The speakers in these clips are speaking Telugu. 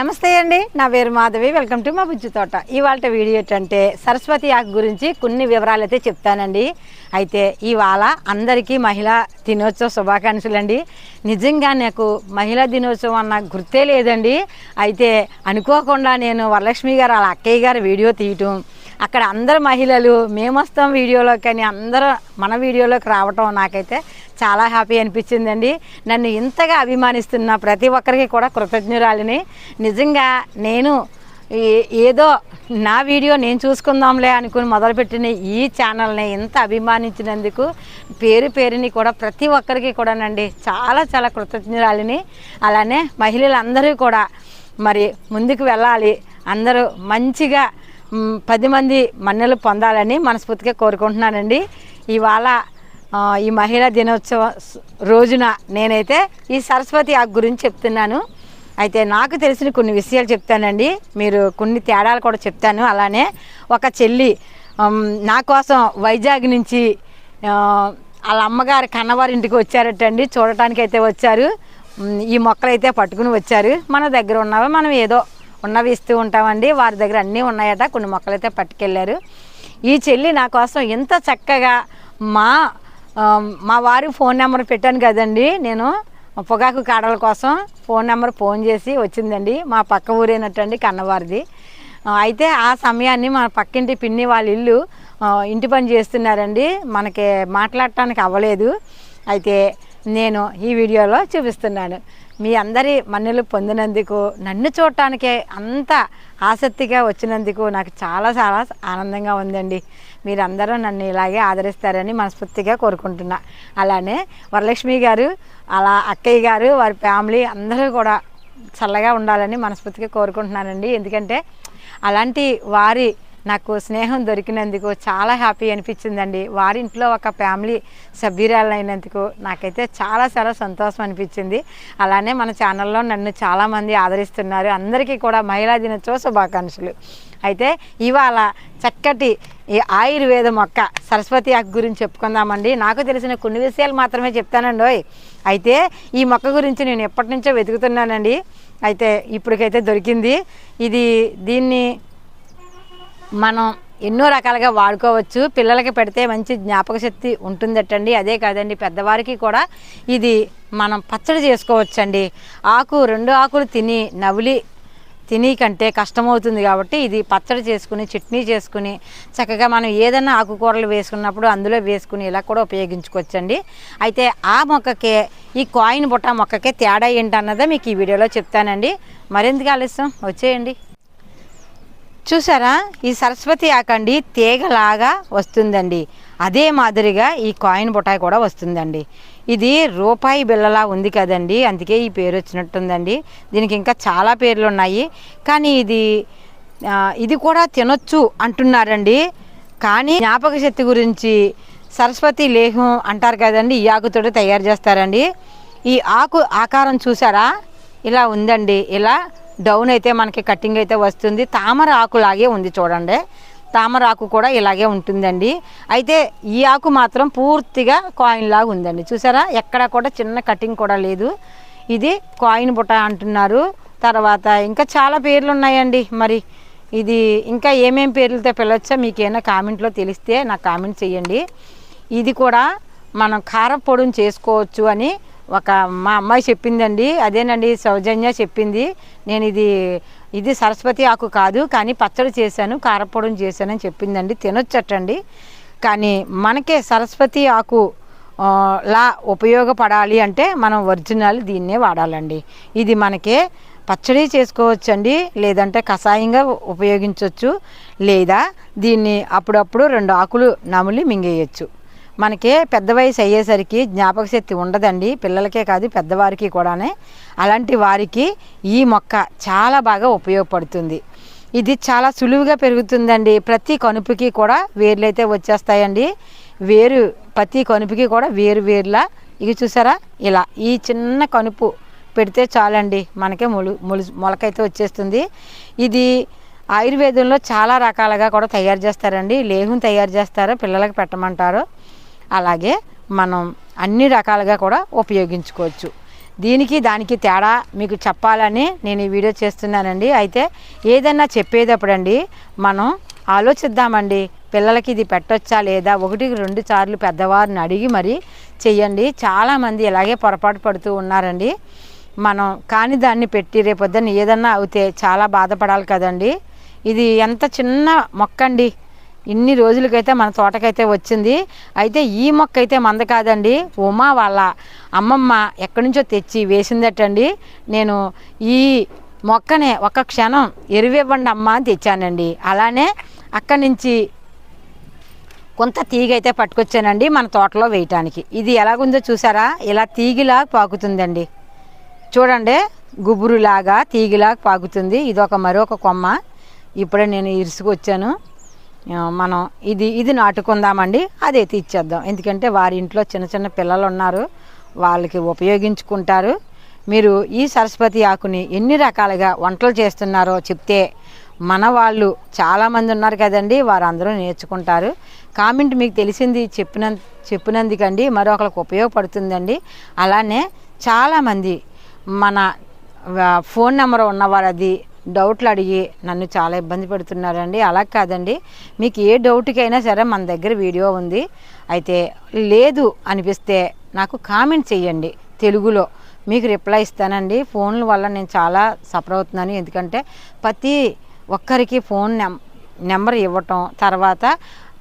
నమస్తే అండి. నా పేరు మాధవి. వెల్కమ్ టు మా బుజ్జి తోట. ఇవాళ వీడియో ఏంటంటే సరస్వతి ఆకు గురించి కొన్ని వివరాలు అయితే చెప్తానండి. అయితే ఇవాళ అందరికీ మహిళా దినోత్సవ శుభాకాంక్షలు అండి. నిజంగా నాకు మహిళా దినోత్సవం అన్న గుర్తే లేదండి. అయితే అనుకోకుండా నేను వరలక్ష్మి గారు వాళ్ళ అక్కయ్య గారు వీడియో తీయటం అక్కడ అందరు మహిళలు మేమొస్తాం వీడియోలోకి అని అందరూ మన వీడియోలోకి రావటం నాకైతే చాలా హ్యాపీ అనిపించిందండి. నన్ను ఇంతగా అభిమానిస్తున్న ప్రతి ఒక్కరికి కూడా కృతజ్ఞురాలిని. నిజంగా నేను ఏ- ఏదో నా వీడియో నేను చూసుకుందాంలే అనుకుని మొదలుపెట్టిన ఈ ఛానల్ని ఇంత అభిమానించినందుకు పేరు పేరుని కూడా ప్రతి ఒక్కరికి కూడానండి చాలా చాలా కృతజ్ఞురాలిని. అలానే మహిళలందరూ కూడా మరి ముందుకు వెళ్ళాలి. అందరూ మంచిగా పది మంది మన్నెలు పొందాలని మనస్ఫూర్తిగా కోరుకుంటున్నానండి. ఇవాళ ఈ మహిళా దినోత్సవ రోజున నేనైతే ఈ సరస్వతి యాగ్ గురించి చెప్తున్నాను. అయితే నాకు తెలిసిన కొన్ని విషయాలు చెప్తానండి. మీరు కొన్ని తేడాలు కూడా చెప్తాను. అలానే ఒక చెల్లి నా కోసం వైజాగ్ నుంచి వాళ్ళ అమ్మగారు కన్నవారి ఇంటికి వచ్చారటండి. చూడటానికి అయితే వచ్చారు ఈ మొక్కలు అయితే పట్టుకుని వచ్చారు. మన దగ్గర ఉన్నవి మనం ఏదో ఉన్నవి ఇస్తూ ఉంటామండి. వారి దగ్గర అన్నీ ఉన్నాయట. కొన్ని మొక్కలు అయితే పట్టుకెళ్ళారు. ఈ చెల్లి నా కోసం ఎంత చక్కగా మా మా వారి ఫోన్ నెంబర్ పెట్టాను కదండి. నేను పొగాకు కాడల కోసం ఫోన్ నెంబర్ ఫోన్ చేసి వచ్చిందండి. మా పక్క ఊరేనట్టండి కన్నవారిది. అయితే ఆ సమయాన్ని మన పక్కింటి పిన్ని వాళ్ళ ఇల్లు ఇంటి పని చేస్తున్నారండి. మనకి మాట్లాడటానికి అవ్వలేదు. అయితే నేను ఈ వీడియోలో చూపిస్తున్నాను. మీ అందరి మన్నెలు పొందినందుకు నన్ను చూడటానికే అంత ఆసక్తిగా వచ్చినందుకు నాకు చాలా చాలా ఆనందంగా ఉందండి. మీరందరూ నన్ను ఇలాగే ఆదరిస్తారని మనస్ఫూర్తిగా కోరుకుంటున్నా. అలానే వరలక్ష్మి గారు అలా అక్కయ్య గారు వారి ఫ్యామిలీ అందరూ కూడా చల్లగా ఉండాలని మనస్ఫూర్తిగా కోరుకుంటున్నానండి. ఎందుకంటే అలాంటి వారి నాకు స్నేహం దొరికినందుకు చాలా హ్యాపీ అనిపించిందండి. వారి ఇంట్లో ఒక ఫ్యామిలీ సభ్యురాలైనందుకు నాకైతే చాలా చాలా సంతోషం అనిపించింది. అలానే మన ఛానల్లో నన్ను చాలామంది ఆదరిస్తున్నారు. అందరికీ కూడా మహిళా దినోత్సవ శుభాకాంక్షలు. అయితే ఇవాళ చక్కటి ఈ ఆయుర్వేద మొక్క సరస్వతి ఆకు గురించి చెప్పుకుందామండి. నాకు తెలిసిన కొన్ని విషయాలు మాత్రమే చెప్తానండి ఓయ్. అయితే ఈ మొక్క గురించి నేను ఎప్పటి నుంచో వెతుకుతున్నానండి. అయితే ఇప్పటికైతే దొరికింది. ఇది దీన్ని మనం ఎన్నో రకాలుగా వాడుకోవచ్చు. పిల్లలకి పెడితే మంచి జ్ఞాపక శక్తి ఉంటుందటండి. అదే కాదండి పెద్దవారికి కూడా ఇది మనం పచ్చడి చేసుకోవచ్చండి. ఆకు రెండు ఆకులు తిని నవ్వులి తిని కంటే కష్టమవుతుంది కాబట్టి ఇది పచ్చడి చేసుకుని చట్నీ చేసుకుని చక్కగా మనం ఏదైనా ఆకుకూరలు వేసుకున్నప్పుడు అందులో వేసుకుని ఇలా కూడా ఉపయోగించుకోవచ్చండి. అయితే ఆ మొక్కకే ఈ కాయిన్ బుట్ట మొక్కకే తేడా ఏంటన్నదే మీకు ఈ వీడియోలో చెప్తానండి. మరెందుకు ఆలస్యం? వచ్చేయండి. చూసారా? ఈ సరస్వతి ఆకండి తీగలాగా వస్తుందండి. అదే మాదిరిగా ఈ కాయిన్ బుటాయి కూడా వస్తుందండి. ఇది రూపాయి బిళ్ళలా ఉంది కదండి. అందుకే ఈ పేరు వచ్చినట్టుందండి. దీనికి ఇంకా చాలా పేర్లు ఉన్నాయి కానీ ఇది ఇది కూడా తినొచ్చు అంటున్నారండి. కానీ జ్ఞాపక శక్తి గురించి సరస్వతి లేహం అంటారు కదండి. ఈ ఆకుతోటి తయారు చేస్తారండి. ఈ ఆకు ఆకారం చూసారా? ఇలా ఉందండి. ఇలా డౌన్ అయితే మనకి కటింగ్ అయితే వస్తుంది. తామర ఆకులాగే ఉంది చూడండి. తామర ఆకు కూడా ఇలాగే ఉంటుందండి. అయితే ఈ ఆకు మాత్రం పూర్తిగా కాయిన్ లాగా ఉందండి. చూసారా? ఎక్కడ కూడా చిన్న కటింగ్ కూడా లేదు. ఇది కాయిన్ బుట్ట అంటున్నారు. తర్వాత ఇంకా చాలా పేర్లు ఉన్నాయండి మరి. ఇది ఇంకా ఏమేమి పేర్లతో పిలవచ్చో మీకు ఏమైనా కామెంట్లో తెలిస్తే నాకు కామెంట్ చేయండి. ఇది కూడా మనం కారపొడిని చేసుకోవచ్చు అని ఒక మా అమ్మాయి చెప్పిందండి. అదేనండి సౌజన్య చెప్పింది. నేను ఇది ఇది సరస్వతి ఆకు కాదు కానీ పచ్చడి చేశాను కారపొడం చేశానని చెప్పిందండి. తినొచ్చటండి. కానీ మనకే సరస్వతి ఆకు లా ఉపయోగపడాలి అంటే మనం ఒరిజినల్ దీన్నే వాడాలండి. ఇది మనకే పచ్చడి చేసుకోవచ్చండి లేదంటే కషాయంగా ఉపయోగించవచ్చు లేదా దీన్ని అప్పుడప్పుడు రెండు ఆకులు నములి మింగేయచ్చు. మనకి పెద్ద వయసు అయ్యేసరికి జ్ఞాపక శక్తి ఉండదండి. పిల్లలకే కాదు పెద్దవారికి కూడానే. అలాంటి వారికి ఈ మొక్క చాలా బాగా ఉపయోగపడుతుంది. ఇది చాలా సులువుగా పెరుగుతుందండి. ప్రతి కనుపుకి కూడా వేర్లు అయితే వచ్చేస్తాయండి. వేరు ప్రతి కనుపుకి కూడా వేరు వేరులా. ఇవి చూసారా? ఇలా ఈ చిన్న కనుపు పెడితే చాలండి. మనకే మొలు మొలు మొలకైతే వచ్చేస్తుంది. ఇది ఆయుర్వేదంలో చాలా రకాలుగా కూడా తయారు చేస్తారండి. లేహం తయారు చేస్తారు పిల్లలకి పెట్టమంటారు. అలాగే మనం అన్ని రకాలుగా కూడా ఉపయోగించుకోవచ్చు. దీనికి దానికి తేడా మీకు చెప్పాలని నేను ఈ వీడియో చేస్తున్నానండి. అయితే ఏదన్నా చెప్పేటప్పుడండి మనం ఆలోచిద్దామండి. పిల్లలకి ఇది పెట్టొచ్చా లేదా? ఒకటికి రెండు సార్లు పెద్దవారిని అడిగి మరి చెయ్యండి. చాలామంది ఇలాగే పొరపాటు పడుతూ ఉన్నారండి. మనం కాని దాన్ని పెట్టి రేపొద్దున ఏదన్నా అవుతే చాలా బాధపడాలి కదండి. ఇది ఎంత చిన్న మొక్క అండి ఇన్ని రోజులకైతే మన తోటకైతే వచ్చింది. అయితే ఈ మొక్క అయితే మంద కాదండి ఉమా వాళ్ళ అమ్మమ్మ ఎక్కడి నుంచో తెచ్చి వేసిందటండి. నేను ఈ మొక్కనే ఒక క్షణం ఎరువివ్వండి అమ్మ అని తెచ్చానండి. అలానే అక్కడి నుంచి కొంత తీగ అయితే పట్టుకొచ్చానండి మన తోటలో వేయటానికి. ఇది ఎలాగుందో చూసారా? ఇలా తీగిలా పాకుతుందండి. చూడండి గుబురులాగా తీగిలా పాకుతుంది. ఇది ఒక మరొక కొమ్మ. ఇప్పుడే నేను ఇరుసుకొచ్చాను. వచ్చాను మనం ఇది ఇది నాటుకుందామండి అదే తీర్చేద్దాం. ఎందుకంటే వారి ఇంట్లో చిన్న చిన్న పిల్లలు ఉన్నారు వాళ్ళకి ఉపయోగించుకుంటారు. మీరు ఈ సరస్వతి ఆకుని ఎన్ని రకాలుగా వంటలు చేస్తున్నారో చెప్తే మన వాళ్ళు చాలామంది ఉన్నారు కదండి వారందరూ నేర్చుకుంటారు. కామెంట్ మీకు తెలిసింది చెప్పిన చెప్పినందుకండి మరొకరికి ఉపయోగపడుతుందండి. అలానే చాలామంది మన ఫోన్ నెంబర్ ఉన్నవారు అది డౌట్లు అడిగి నన్ను చాలా ఇబ్బంది పెడుతున్నారండి. అలా కాదండి. మీకు ఏ డౌట్కైనా సరే మన దగ్గర వీడియో ఉంది. అయితే లేదు అనిపిస్తే నాకు కామెంట్ చేయండి తెలుగులో. మీకు రిప్లై ఇస్తానండి. ఫోన్ల వల్ల నేను చాలా సఫర్ అవుతున్నాను. ఎందుకంటే ప్రతి ఒక్కరికి ఫోన్ నెం నెంబర్ ఇవ్వటం తర్వాత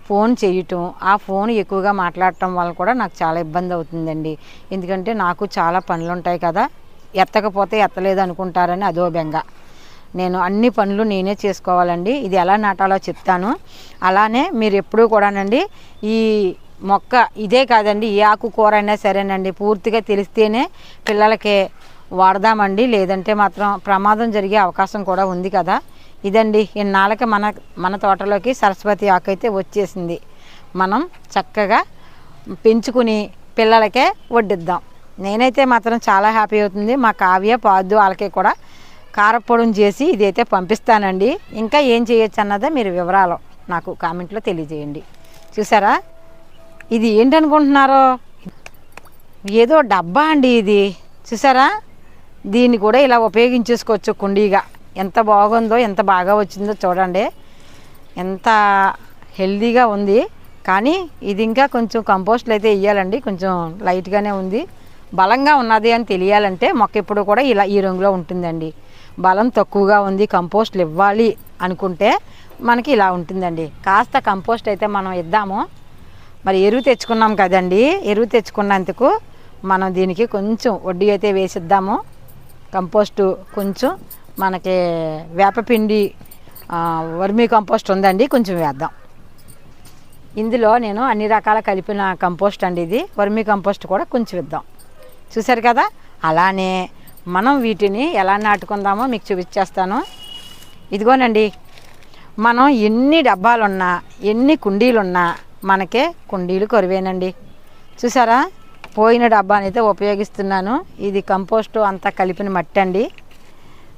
ఫోన్ చేయటం ఆ ఫోన్ ఎక్కువగా మాట్లాడటం వల్ల కూడా నాకు చాలా ఇబ్బంది అవుతుందండి. ఎందుకంటే నాకు చాలా పనులు ఉంటాయి కదా. ఎత్తకపోతే ఎత్తలేదు అనుకుంటారని అదో బెంగ. నేను అన్ని పనులు నేనే చేసుకోవాలండి. ఇది ఎలా నాటాలో చెప్తాను. అలానే మీరు ఎప్పుడూ కూడానండి ఈ మొక్క ఇదే కాదండి ఏ ఆకుకూర అయినా సరేనండి. పూర్తిగా తెలిస్తేనే పిల్లలకి వాడదామండి. లేదంటే మాత్రం ప్రమాదం జరిగే అవకాశం కూడా ఉంది కదా. ఇదండి ఇన్నాళ్ళకి మన మన తోటలోకి సరస్వతి ఆకు అయితే వచ్చేసింది. మనం చక్కగా పెంచుకుని పిల్లలకే వడ్డిద్దాం. నేనైతే మాత్రం చాలా హ్యాపీ అవుతుంది. మా కావ్య పాదు వాళ్ళకి కూడా కారపొడం చేసి ఇదైతే పంపిస్తానండి. ఇంకా ఏం చేయొచ్చు అన్నదే మీరు వివరాలు నాకు కామెంట్లో తెలియజేయండి. చూసారా? ఇది ఏంటనుకుంటున్నారో? ఏదో డబ్బా అండి ఇది. చూసారా? దీన్ని కూడా ఇలా ఉపయోగించేసుకోవచ్చు కుండీగా. ఎంత బాగుందో ఎంత బాగా వచ్చిందో చూడండి. ఎంత హెల్దీగా ఉంది. కానీ ఇది ఇంకా కొంచెం కంపోస్ట్లు అయితే వేయాలండి కొంచెం లైట్గానే ఉంది. బలంగా ఉన్నది అని తెలియాలంటే మొక్క ఎప్పుడు కూడా ఇలా ఈ రంగులో ఉంటుందండి. బలం తక్కువగా ఉంది కంపోస్ట్లు ఇవ్వాలి అనుకుంటే మనకి ఇలా ఉంటుందండి. కాస్త కంపోస్ట్ అయితే మనం ఇద్దాము. మరి ఎరువు తెచ్చుకున్నాం కదండి. ఎరువు తెచ్చుకున్నందుకు మనం దీనికి కొంచెం వడ్డీ అయితే వేసిద్దాము. కంపోస్టు కొంచెం మనకి వేపపిండి వర్మీ కంపోస్ట్ ఉందండి కొంచెం వేద్దాం. ఇందులో నేను అన్ని రకాల కలిపిన కంపోస్ట్ అండి ఇది. వర్మీ కంపోస్ట్ కూడా కొంచెం ఇద్దాం చూసారు కదా? అలానే మనం వీటిని ఎలా నాటుకుందామో మీకు చూపించేస్తాను. ఇదిగోనండి మనం ఎన్ని డబ్బాలున్నా ఎన్ని కుండీలున్నా మనకే కుండీలు కరువేనండి. చూసారా? పోయిన డబ్బానైతే అయితే ఉపయోగిస్తున్నాను. ఇది కంపోస్ట్ అంతా కలిపిన మట్టి అండి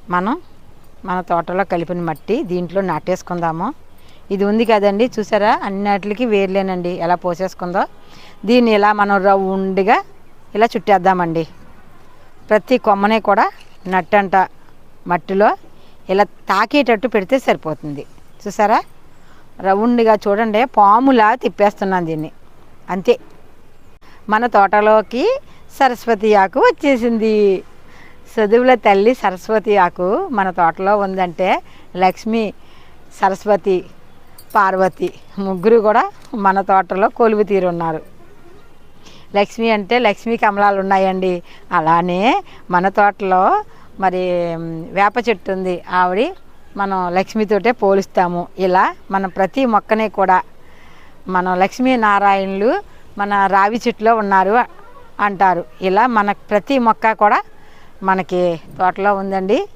మనం మన తోటలో కలిపిన మట్టి దీంట్లో నాటేసుకుందాము. ఇది ఉంది కదండి చూసారా? అన్నిటికి వేర్లేనండి. ఎలా పోసేసుకుందో. దీన్ని ఇలా మనం రౌండ్గా ఇలా చుట్టేద్దామండి. ప్రతి కొమ్మనే కూడా నట్టంట మట్టిలో ఇలా తాకేటట్టు పెడితే సరిపోతుంది. చూసారా? రౌండ్గా చూడండి పాములా తిప్పేస్తున్నాను దీన్ని. అంతే. మన తోటలోకి సరస్వతి ఆకు వచ్చేసింది. చదువుల తల్లి సరస్వతి ఆకు మన తోటలో ఉందంటే లక్ష్మి సరస్వతి పార్వతి ముగ్గురు కూడా మన తోటలో కొలువు తీరున్నారు. లక్ష్మి అంటే లక్ష్మీ కమలాలు ఉన్నాయండి. అలానే మన తోటలో మరి వేప చెట్టు ఉంది. ఆవిడ మనం లక్ష్మితోటే పోలుస్తాము. ఇలా మన ప్రతి మొక్కని కూడా మనం లక్ష్మీనారాయణులు మన రావి చెట్టులో ఉన్నారు అంటారు. ఇలా మన ప్రతి మొక్క కూడా మనకి తోటలో ఉందండి.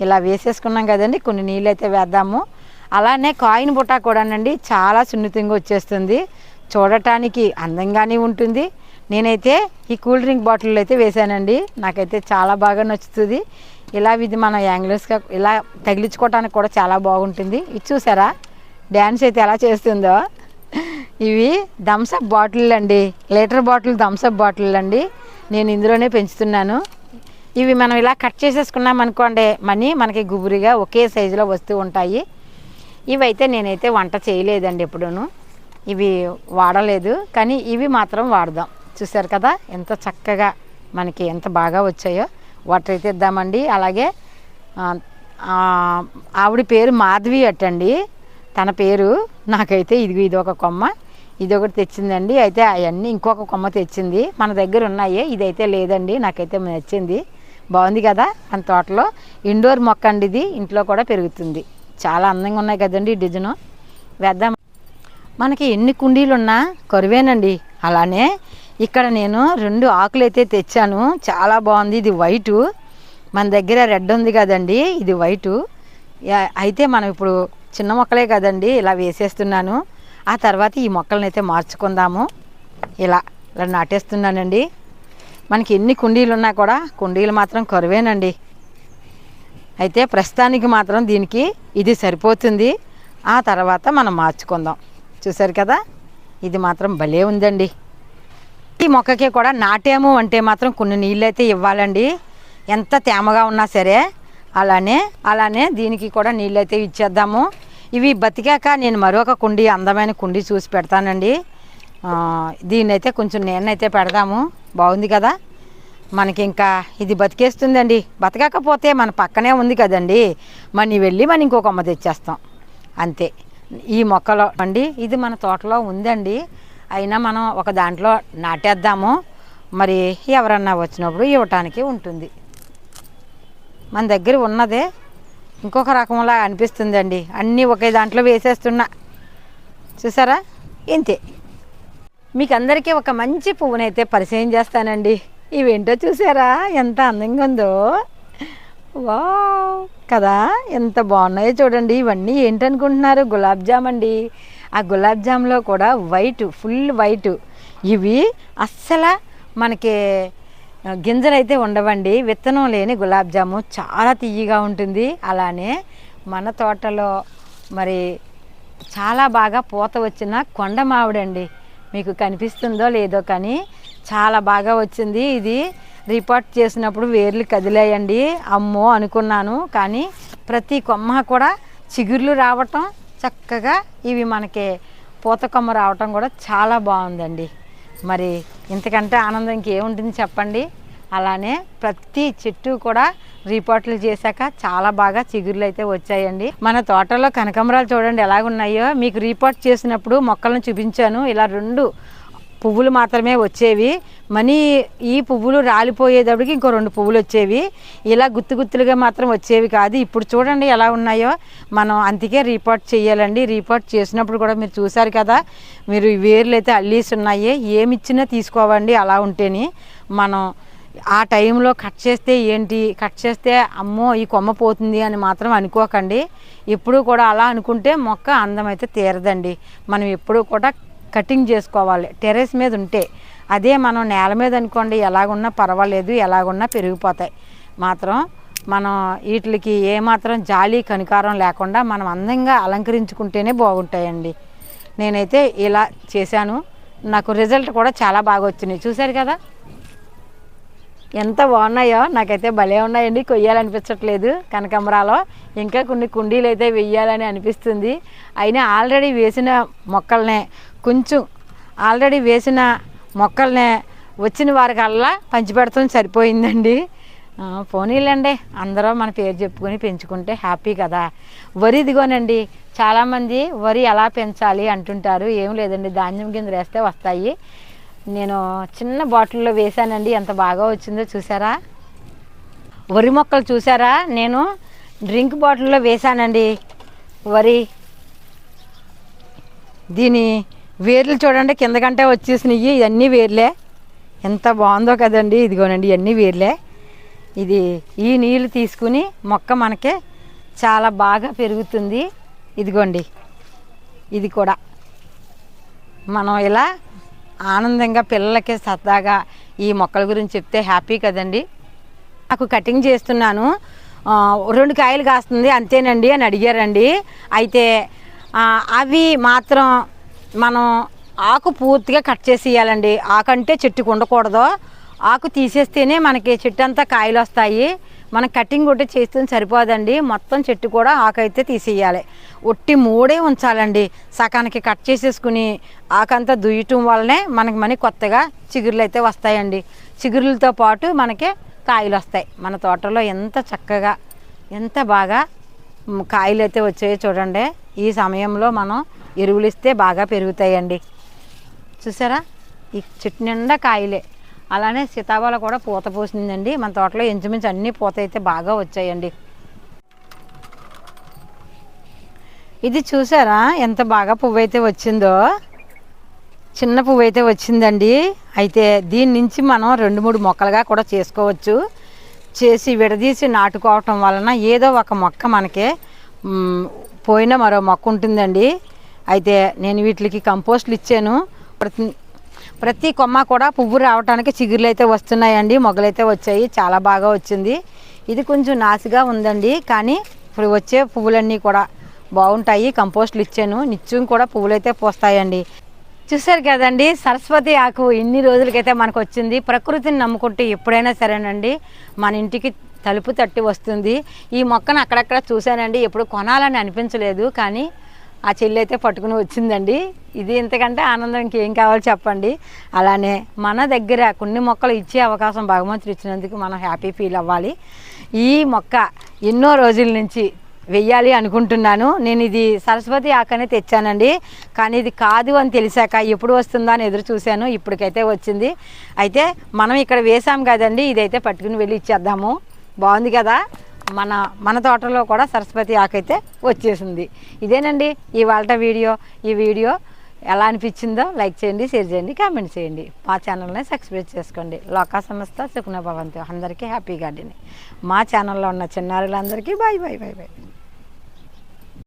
ఇలా వేసేసుకున్నాం కదండి. కొన్ని నీళ్ళు అయితే వేద్దాము. అలానే కాయిన్ బుట్ట కూడానండి. చాలా సున్నితంగా వచ్చేస్తుంది. చూడటానికి అందంగానే ఉంటుంది. నేనైతే ఈ కూల్ డ్రింక్ బాటిల్ అయితే వేసానండి నాకైతే చాలా బాగా నచ్చుతుంది. ఇలా ఇది మన యాంగిల్స్గా ఇలా తగిలించుకోవడానికి కూడా చాలా బాగుంటుంది. ఇది చూసారా? డ్యాన్స్ అయితే ఎలా చేస్తుందో. ఇవి థమ్సప్ బాటిల్ అండి. Litre bottle Thums Up bottle అండి. నేను ఇందులోనే పెంచుతున్నాను. ఇవి మనం ఇలా కట్ చేసేసుకున్నాం అనుకోండి మనీ మనకి గుబురిగా ఒకే సైజులో వస్తూ ఉంటాయి. ఇవైతే నేనైతే వంట చేయలేదండి ఎప్పుడూను. ఇవి వాడలేదు కానీ ఇవి మాత్రం వాడదాం. చూసారు కదా ఎంత చక్కగా మనకి ఎంత బాగా వచ్చాయో. వాటర్ అయితే ఇద్దామండి. అలాగే ఆవిడ పేరు మాధవి అట్టండి తన పేరు నాకైతే ఇది ఇది ఒక కొమ్మ. ఇది ఒకటి తెచ్చిందండి. అయితే అవన్నీ ఇంకొక కొమ్మ తెచ్చింది. మన దగ్గర ఉన్నాయి. ఇదైతే లేదండి. నాకైతే నచ్చింది. బాగుంది కదా మన తోటలో. ఇండోర్ మొక్క అండి ఇది. ఇంట్లో కూడా పెరుగుతుంది. చాలా అందంగా ఉన్నాయి కదండి ఈ డిజైను. వేద్దాం మనకి ఎన్ని కుండీలున్నా కరువేనండి. అలానే ఇక్కడ నేను రెండు ఆకులు అయితే తెచ్చాను. చాలా బాగుంది. ఇది వైటు. మన దగ్గర రెడ్ ఉంది కదండి. ఇది వైటు. అయితే మనం ఇప్పుడు చిన్న మొక్కలే కదండి. ఇలా వేసేస్తున్నాను. ఆ తర్వాత ఈ మొక్కలను అయితే మార్చుకుందాము. ఇలా ఇలా నాటేస్తున్నానండి. మనకి ఎన్ని కుండీలు ఉన్నా కూడా కుండీలు మాత్రం కరువేనండి. అయితే ప్రస్తుతానికి మాత్రం దీనికి ఇది సరిపోతుంది. ఆ తర్వాత మనం మార్చుకుందాం. చూసారు కదా? ఇది మాత్రం భలే ఉందండి. ఈ మొక్కకి కూడా నాటాము అంటే మాత్రం కొన్ని నీళ్ళు అయితే ఇవ్వాలండి. ఎంత తేమగా ఉన్నా సరే అలానే అలానే దీనికి కూడా నీళ్ళు అయితే ఇచ్చేద్దాము. ఇవి బతికాక నేను మరొక కుండి అందమైన కుండి చూసి పెడతానండి. దీన్నైతే కొంచెం నేనైతే పెడదాము. బాగుంది కదా? మనకి ఇంకా ఇది బతికేస్తుందండి. బతకకపోతే మన పక్కనే ఉంది కదండి. మనం వెళ్ళి మనం ఇంకో కొమ్మ తెచ్చేస్తాం. అంతే. ఈ మొక్కలో అండి ఇది మన తోటలో ఉందండి. అయినా మనం ఒక దాంట్లో నాటేద్దాము. మరి ఎవరన్నా వచ్చినప్పుడు ఇవ్వటానికి ఉంటుంది. మన దగ్గర ఉన్నదే ఇంకొక రకంలా అనిపిస్తుందండి. అన్నీ ఒకే దాంట్లో వేసేస్తున్నా. చూసారా? ఇంతే. మీకు అందరికీ ఒక మంచి పువ్వునైతే పరిచయం చేస్తానండి. ఇవేంటో చూసారా? ఎంత అందంగా ఉందో. వావ్. కదా ఎంత బాగున్నాయో చూడండి. ఇవన్నీ ఏంటనుకుంటున్నారు? గులాబ్ జామ్ అండి. ఆ గులాబ్ జామ్లో కూడా వైట్ ఫుల్ వైట్. ఇవి అస్సలు మనకి గింజలైతే గింజలు అయితే ఉండవండి. విత్తనం లేని గులాబ్ జాము చాలా తీయగా ఉంటుంది. అలానే మన తోటలో మరి చాలా బాగా పూత వచ్చిన కొండ మామిడండి మీకు కనిపిస్తుందో లేదో కానీ చాలా బాగా వచ్చింది. ఇది రిపోర్ట్ చేసినప్పుడు వేర్లు కదిలాయండి. అమ్మో అనుకున్నాను. కానీ ప్రతి కొమ్మ కూడా చిగుర్లు రావటం చక్కగా ఇవి మనకి పూత కొమ్మ రావటం కూడా చాలా బాగుందండి. మరి ఇంతకంటే ఆనందం ఇంకేముంటుంది చెప్పండి? అలానే ప్రతి చెట్టు కూడా రిపోర్ట్లు చేశాక చాలా బాగా చిగుర్లు అయితే వచ్చాయండి. మన తోటలో కనకమరాలు చూడండి ఎలాగున్నాయో. మీకు రిపోర్ట్ చేసినప్పుడు మొక్కలను చూపించాను. ఇలా రెండు పువ్వులు మాత్రమే వచ్చేవి. మనీ ఈ పువ్వులు రాలిపోయేటప్పటికి ఇంకో రెండు పువ్వులు వచ్చేవి. ఇలా గుత్తు గుత్తులుగా మాత్రం వచ్చేవి కాదు. ఇప్పుడు చూడండి ఎలా ఉన్నాయో. మనం అందుకే రిపోర్ట్ చేయాలండి. రిపోర్ట్ చేసినప్పుడు కూడా మీరు చూసారు కదా. మీరు వేర్లు అయితే అల్లీసి ఉన్నాయి. ఏమి ఇచ్చినా తీసుకోవండి అలా ఉంటేని. మనం ఆ టైంలో కట్ చేస్తే ఏంటి? కట్ చేస్తే అమ్మో ఈ కొమ్మ పోతుంది అని మాత్రం అనుకోకండి. ఎప్పుడూ కూడా అలా అనుకుంటే మొక్క అందం అయితే తీరదండి. మనం ఎప్పుడూ కూడా కటింగ్ చేసుకోవాలి. టెర్రస్ మీద ఉంటే. అదే మనం నేల మీద అనుకోండి ఎలాగున్నా పర్వాలేదు ఎలాగున్నా పెరిగిపోతాయి. మాత్రం మనం వీటికి ఏమాత్రం జాలి కనికారం లేకుండా మనం అందంగా అలంకరించుకుంటేనే బాగుంటాయండి. నేనైతే ఇలా చేశాను. నాకు రిజల్ట్ కూడా చాలా బాగా వచ్చినాయి. చూశారు కదా? ఎంత బాగున్నాయో. నాకైతే భలే ఉన్నాయండి. కొయ్యాలనిపించట్లేదు కనకమరాలో ఇంకా కొన్ని కుండీలు అయితే వెయ్యాలని అనిపిస్తుంది. అయినా ఆల్రెడీ వేసిన మొక్కల్నే కొంచెం ఆల్రెడీ వేసిన మొక్కల్నే వచ్చిన వారికల్లా పంచిపెడతాం సరిపోయిందండి. పోనీలండి పోనీలేండి అందరూ మన పేరు చెప్పుకొని పెంచుకుంటే హ్యాపీ కదా. వరి ఇదిగోనండి చాలామంది వరి ఎలా పెంచాలి అంటుంటారు ఏం లేదండి ధాన్యం కింద వేస్తే వస్తాయి. నేను చిన్న బాటిల్లో వేశానండి ఎంత బాగా వచ్చిందో చూసారా? వరి మొక్కలు చూసారా? నేను డ్రింక్ బాటిల్లో వేశానండి వరి. దీని వేర్లు చూడండి కిందకంటే వచ్చేసినాయి ఇవన్నీ వేర్లే. ఎంత బాగుందో కదండి ఇదిగోనండి ఇవన్నీ వేర్లే. ఇది ఈ నీళ్ళు తీసుకుని మొక్క మనకి చాలా బాగా పెరుగుతుంది. ఇదిగోండి ఇది కూడా. మనం ఇలా ఆనందంగా పిల్లలకి సరదాగా ఈ మొక్కల గురించి చెప్తే హ్యాపీ కదండి. నాకు కటింగ్ చేస్తున్నాను. రెండు కాయలు కాస్తుంది అంతేనండి అని అడిగారండి. అయితే అవి మాత్రం మనం ఆకు పూర్తిగా కట్ చేసేయాలండి ఆకంటే చెట్టుకు ఉండకూడదు. ఆకు తీసేస్తేనే మనకి చెట్టు అంతా కాయలు వస్తాయి. మనం కటింగ్ ఒకటి చేస్తే సరిపోదండి. మొత్తం చెట్టు కూడా ఆకు అయితే తీసేయాలి. ఒట్టి మూడే ఉంచాలండి. సకానికి కట్ చేసేసుకుని ఆకంతా దుయ్యటం వల్లనే మనకి మనీ కొత్తగా చిగురులు అయితే వస్తాయండి. చిగురులతో పాటు మనకి కాయలు వస్తాయి. మన తోటలో ఎంత చక్కగా ఎంత బాగా కాయలు అయితే వచ్చాయో చూడండి. ఈ సమయంలో మనం ఎరువులు ఇస్తే బాగా పెరుగుతాయండి. చూసారా? ఈ చెట్టు నిండా కాయలే. అలానే సీతాఫలం కూడా పూత పూసిందండి. మన తోటలో ఇంచుమించు అన్నీ పూత అయితే బాగా వచ్చాయండి. ఇది చూసారా? ఎంత బాగా పువ్వు అయితే వచ్చిందో. చిన్న పువ్వు అయితే వచ్చిందండి. అయితే దీని నుంచి మనం రెండు మూడు మొక్కలుగా కూడా చేసుకోవచ్చు. చేసి విడదీసి నాటుకోవటం వలన ఏదో ఒక మొక్క మనకి పోయిన మరో మొక్క ఉంటుందండి. అయితే నేను వీటికి కంపోస్ట్లు ఇచ్చాను. ప్రతి ప్రతి కొమ్మ కూడా పువ్వు రావడానికి చిగురులు అయితే వస్తున్నాయండి. మొగ్గలైతే వచ్చాయి. చాలా బాగా వచ్చింది. ఇది కొంచెం నాసిగా ఉందండి. కానీ ఇప్పుడు వచ్చే పువ్వులన్నీ కూడా బాగుంటాయి. కంపోస్ట్లు ఇచ్చాను. నిత్యం కూడా పువ్వులైతే పోస్తాయండి. చూశారు కదండి సరస్వతి ఆకు ఇన్ని రోజులకైతే మనకు వచ్చింది. ప్రకృతిని నమ్ముకుంటే ఎప్పుడైనా సరేనండి మన ఇంటికి తలుపు తట్టి వస్తుంది. ఈ మొక్కను అక్కడక్కడ చూశానండి. ఎప్పుడు కొనాలని అనిపించలేదు. కానీ ఆ చెల్లి అయితే పట్టుకుని వచ్చిందండి. ఇది ఇంతకంటే ఆనందం ఇంకేం కావాలో చెప్పండి. అలానే మన దగ్గర కొన్ని మొక్కలు ఇచ్చే అవకాశం భగవంతుడు ఇచ్చినందుకు మనం హ్యాపీ ఫీల్ అవ్వాలి. ఈ మొక్క ఎన్నో రోజుల నుంచి వెయ్యాలి అనుకుంటున్నాను. నేను ఇది సరస్వతి ఆకనే తెచ్చానండి. కానీ ఇది కాదు అని తెలిసాక ఎప్పుడు వస్తుందా అని ఎదురు చూశాను. ఇప్పటికైతే వచ్చింది. అయితే మనం ఇక్కడ వేసాం కదండి. ఇదైతే పట్టుకుని వెళ్ళి ఇచ్చేద్దాము. బాగుంది కదా? మన మన తోటలో కూడా సరస్వతి ఆకైతే వచ్చేసింది. ఇదేనండి ఇవాళ వీడియో. ఈ వీడియో ఎలా అనిపించిందో లైక్ చేయండి షేర్ చేయండి కామెంట్ చేయండి. మా ఛానల్ని సబ్స్క్రైబ్ చేసుకోండి. లోకా సంస్థ సుఖన భవంతి అందరికీ హ్యాపీ గార్డెన్ మా ఛానల్లో ఉన్న చిన్నారులందరికీ బాయ్ బాయ్ బాయ్ బాయ్.